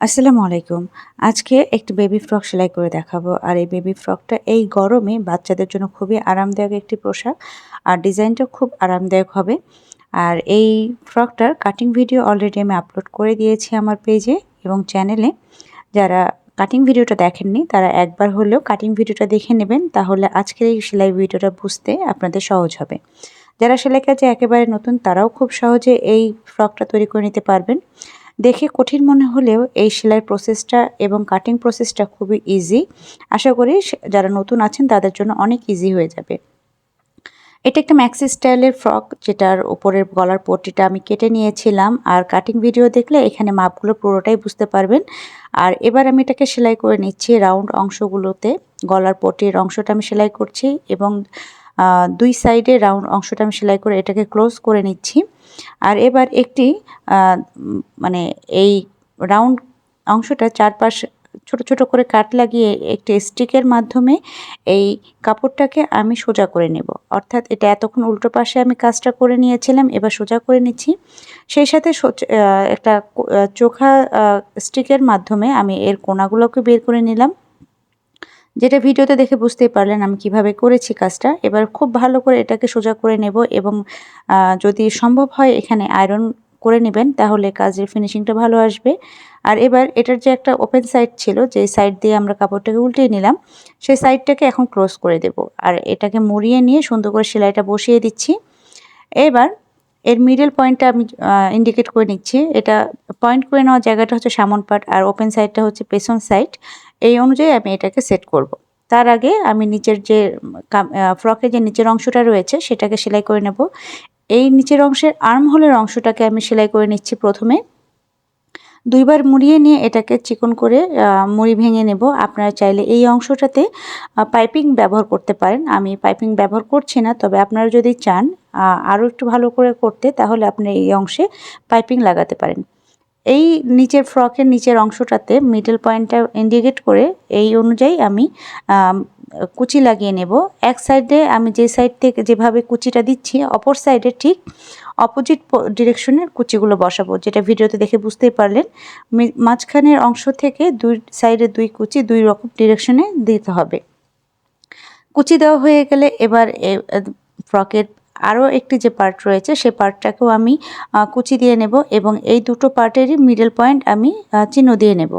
আসসালামু আলাইকুম। আজকে একটি বেবি ফ্রক সেলাই করে দেখাবো। আর এই বেবি ফ্রকটা এই গরমে বাচ্চাদের জন্য খুবই আরামদায়ক একটি পোশাক। আর ডিজাইনটা খুব আরামদায়ক হবে। আর এই ফ্রকটার কাটিং ভিডিও অলরেডি আমি আপলোড করে দিয়েছি আমার পেজে এবং চ্যানেলে যারা কাটিং ভিডিওটা দেখেননি, তারা একবার হলেও কাটিং ভিডিওটা দেখে নেবেন। তাহলে আজকের এই সেলাই ভিডিওটা বুঝতে আপনাদের সহজ হবে। যারা সেলাই কাজে একেবারে নতুন, তারাও খুব সহজে এই ফ্রকটা তৈরি করে নিতে পারবেন। দেখে কঠিন মনে হলেও এই সেলাই প্রসেসটা এবং কাটিং প্রসেসটা খুবই ইজি আশা করি যারা নতুন আছেন তাদের জন্য অনেক ইজি হয়ে যাবে। এটা একটা ম্যাক্সি স্টাইলের ফ্রক যেটার উপরের গলার পট্টিটা আমি কেটে নিয়েছিলাম। আর কাটিং ভিডিও দেখলে এখানে মাপগুলো পুরোটাই বুঝতে পারবেন। আর এবার আমি এটাকে সেলাই করে নিচ্ছি রাউন্ড অংশগুলোতে। গলার পটির অংশটা আমি সেলাই করছি এবং দুই সাইডে রাউন্ড অংশটা আমি সেলাই করে এটাকে ক্লোজ করে নিচ্ছি। আর এবার একটি মানে এই রাউন্ড অংশটা চারপাশ ছোট ছোট করে কাট লাগিয়ে একটি স্টিকের মাধ্যমে এই কাপড়টাকে আমি সোজা করে নেব। অর্থাৎ এটা এতক্ষণ উল্টো পাশে আমি কাজটা করে নিয়েছিলাম, এবার সোজা করে নিচ্ছি। সেই সাথে একটা চোখা স্টিকের মাধ্যমে আমি এর কোনাগুলোকে বের করে নিলাম। যেটা ভিডিওতে দেখে বুঝতেই পারলেন আমি কীভাবে করেছি কাজটা। এবার খুব ভালো করে এটাকে সোজা করে নেব এবং যদি সম্ভব হয় এখানে আয়রন করে নেবেন, তাহলে কাজের ফিনিশিংটা ভালো আসবে। আর এবার এটার যে একটা ওপেন সাইড ছিল, যে সাইড দিয়ে আমরা কাপড়টাকে উল্টিয়ে নিলাম, সেই সাইডটাকে এখন ক্লোজ করে দেব। আর এটাকে মুড়িয়ে নিয়ে সুন্দর করে সেলাইটা বসিয়ে দিচ্ছি। এবার এর মিডল পয়েন্টটা আমি ইন্ডিকেট করে নিচ্ছি। এটা পয়েন্ট করে নেওয়া জায়গাটা হচ্ছে সামন পার্ট আর ওপেন সাইডটা হচ্ছে পেছন সাইড এই অনুযায়ী আমি এটাকে সেট করব। তার আগে আমি নিচের যে ফ্রকের যে নিচের অংশটা রয়েছে সেটাকে সেলাই করে নেব। এই নিচের অংশের আর্ম হোলের অংশটাকে আমি সেলাই করে নিচ্ছি প্রথমে। দুইবার মুড়িয়ে নিয়ে এটাকে চিকন করে মুড়ি ভেঙে নেব। আপনারা চাইলে এই অংশটাতে পাইপিং ব্যবহার করতে পারেন। আমি পাইপিং ব্যবহার করছি না, তবে আপনারা যদি চান আরও একটু ভালো করে করতে, তাহলে আপনি এই অংশে পাইপিং লাগাতে পারেন। এই নিচের ফ্রকের নিচের অংশটাতে মিডল পয়েন্টটা ইন্ডিকেট করে এই অনুযায়ী আমি কুচি লাগিয়ে নেব। এক সাইডে আমি যে সাইড থেকে যেভাবে কুচিটা দিচ্ছি, অপর সাইডে ঠিক অপোজিট ডিরেকশনের কুচিগুলো বসাবো, যেটা ভিডিওতে দেখে বুঝতেই পারলেন। মাঝখানের অংশ থেকে দুই সাইডে দুই কুচি দুই রকম ডিরেকশনে দিতে হবে। কুচি দেওয়া হয়ে গেলে এবার ফ্রকের আরও একটি যে পার্ট রয়েছে, সে পার্টটাকেও আমি কুচি দিয়ে নেব এবং এই দুটো পার্টেরই মিডল পয়েন্ট আমি চিহ্ন দিয়ে নেব।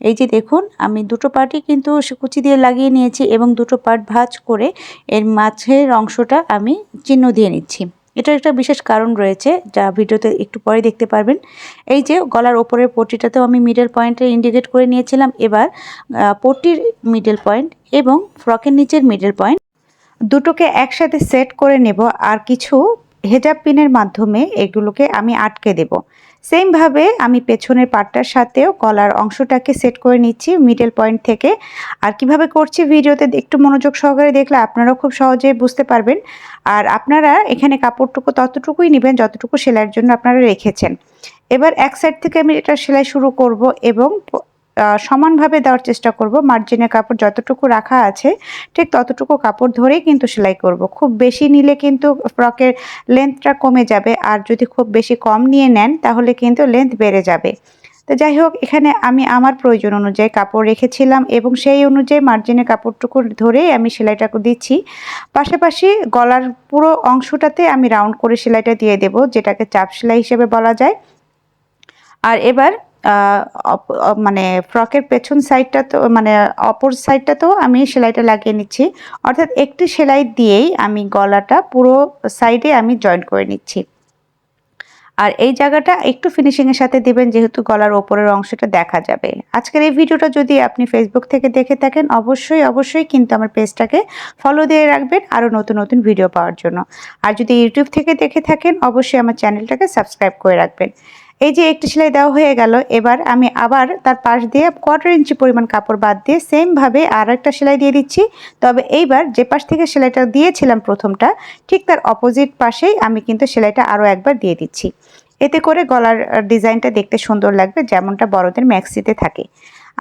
এই যে দেখুন, আমি দুটো পার্টই কিন্তু কুচি দিয়ে লাগিয়ে নিয়েছি এবং দুটো পার্ট ভাজ করে এর মাঝের অংশটা আমি চিহ্ন দিয়ে নিচ্ছি। এটার একটা বিশেষ কারণ রয়েছে, যা ভিডিওতে একটু পরে দেখতে পারবেন। এই যে গলার ওপরের পট্টিটাতেও আমি মিডল পয়েন্টে ইন্ডিকেট করে নিয়েছিলাম। এবার পট্টির মিডল পয়েন্ট এবং ফ্রকের নিচের মিডল পয়েন্ট দুটোকে একসাথে সেট করে নেব আর কিছু হেজাব পিনের মাধ্যমে এগুলোকে আমি আটকে দেব। সেমভাবে আমি পেছনের পাটটার সাথেও কলার অংশটাকে সেট করে নিচ্ছি মিডল পয়েন্ট থেকে। আর কীভাবে করছি ভিডিওতে একটু মনোযোগ সহকারে দেখলে আপনারাও খুব সহজে বুঝতে পারবেন। আর আপনারা এখানে কাপড়টুকু ততটুকুই নেবেন যতটুকু সেলাইয়ের জন্য আপনারা রেখেছেন। এবার এক সাইড থেকে আমি এটা সেলাই শুরু করব এবং সমানভাবে দেওয়ার চেষ্টা করব। মার্জিনের কাপড় যতটুকু রাখা আছে, ঠিক ততটুকু কাপড় ধরেই কিন্তু সেলাই করব। খুব বেশি নিলে কিন্তু ফ্রকের লেন্থটা কমে যাবে আর যদি খুব বেশি কম নিয়ে নেন, তাহলে কিন্তু লেন্থ বেড়ে যাবে। তো যাই হোক, এখানে আমি আমার প্রয়োজন অনুযায়ী কাপড় রেখেছিলাম এবং সেই অনুযায়ী মার্জিনের কাপড়টুকু ধরেই আমি সেলাইটাকে দিচ্ছি। পাশাপাশি গলার পুরো অংশটাতে আমি রাউন্ড করে সেলাইটা দিয়ে দেব, যেটাকে চাপ সেলাই হিসেবে বলা যায়। আর এবার মানে ফ্রকের পেছন সাইডটা তো মানে অপর সাইডটাতেও আমি সেলাইটা লাগিয়ে নিচ্ছি। অর্থাৎ একটি সেলাই দিয়েই আমি গলাটা পুরো সাইডে আমি জয়েন করে নিচ্ছি। আর এই জায়গাটা একটু ফিনিশিংয়ের সাথে দিবেন, যেহেতু গলার ওপরের অংশটা দেখা যাবে। আজকের এই ভিডিওটা যদি আপনি ফেসবুক থেকে দেখে থাকেন, অবশ্যই অবশ্যই কিন্তু আমার পেজটাকে ফলো দিয়ে রাখবেন আরও নতুন নতুন ভিডিও পাওয়ার জন্য। আর যদি ইউটিউব থেকে দেখে থাকেন, অবশ্যই আমার চ্যানেলটাকে সাবস্ক্রাইব করে রাখবেন। এই যে একটি সেলাই দেওয়া হয়ে গেল, এবার আমি আবার তার পাশ দিয়ে কোয়ার্টার ইঞ্চি পরিমাণ কাপড় বাদ দিয়ে সেমভাবে আর একটা সেলাই দিয়ে দিচ্ছি। তবে এইবার যে পাশ থেকে সেলাইটা দিয়েছিলাম প্রথমটা, ঠিক তার অপোজিট পাশেই আমি কিন্তু সেলাইটা আরও একবার দিয়ে দিচ্ছি। এতে করে গলার ডিজাইনটা দেখতে সুন্দর লাগবে, যেমনটা বড়দের ম্যাক্সিতে থাকে।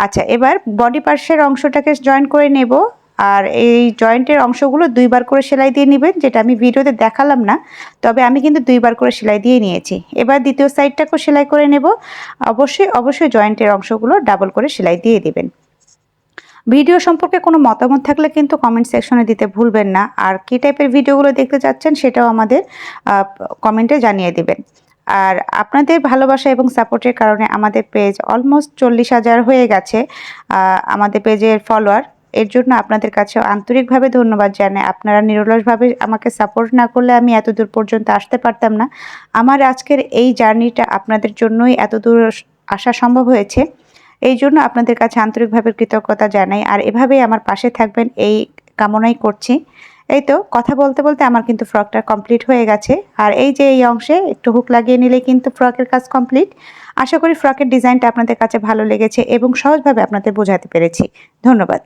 আচ্ছা এবার বডি পার্শ্বের অংশটাকে জয়েন করে নেব। আর এই জয়েন্টের অংশগুলো দুইবার করে সেলাই দিয়ে নেবেন, যেটা আমি ভিডিওতে দেখালাম না, তবে আমি কিন্তু দুইবার করে সেলাই দিয়ে নিয়েছি। এবার দ্বিতীয় সাইডটাকেও সেলাই করে নেব। অবশ্যই অবশ্যই জয়েন্টের অংশগুলো ডাবল করে সেলাই দিয়ে দেবেন। ভিডিও সম্পর্কে কোনো মতামত থাকলে কিন্তু কমেন্ট সেকশনে দিতে ভুলবেন না। আর কী টাইপের ভিডিওগুলো দেখতে চাচ্ছেন সেটাও আমাদের কমেন্টে জানিয়ে দেবেন। আর আপনাদের ভালোবাসা এবং সাপোর্টের কারণে আমাদের পেজ অলমোস্ট চল্লিশ হাজার হয়ে গেছে আমাদের পেজের ফলোয়ার। এর জন্য আপনাদের কাছে আন্তরিকভাবে ধন্যবাদ জানাই। আপনারা নিরলসভাবে আমাকে সাপোর্ট না করলে আমি এত দূর পর্যন্ত আসতে পারতাম না। আমার আজকের এই জার্নিটা আপনাদের জন্যই এত দূর আসা সম্ভব হয়েছে। এই জন্য আপনাদের কাছে আন্তরিকভাবে কৃতজ্ঞতা জানাই। আর এভাবেই আমার পাশে থাকবেন এই কামনাই করছি। এই তো, কথা বলতে বলতে আমার কিন্তু ফ্রকটা কমপ্লিট হয়ে গেছে। আর এই যে এই অংশে একটু হুক লাগিয়ে নিলে কিন্তু ফ্রকের কাজ কমপ্লিট আশা করি ফ্রকের ডিজাইনটা আপনাদের কাছে ভালো লেগেছে এবং সহজভাবে আপনাদের বোঝাতে পেরেছি। ধন্যবাদ।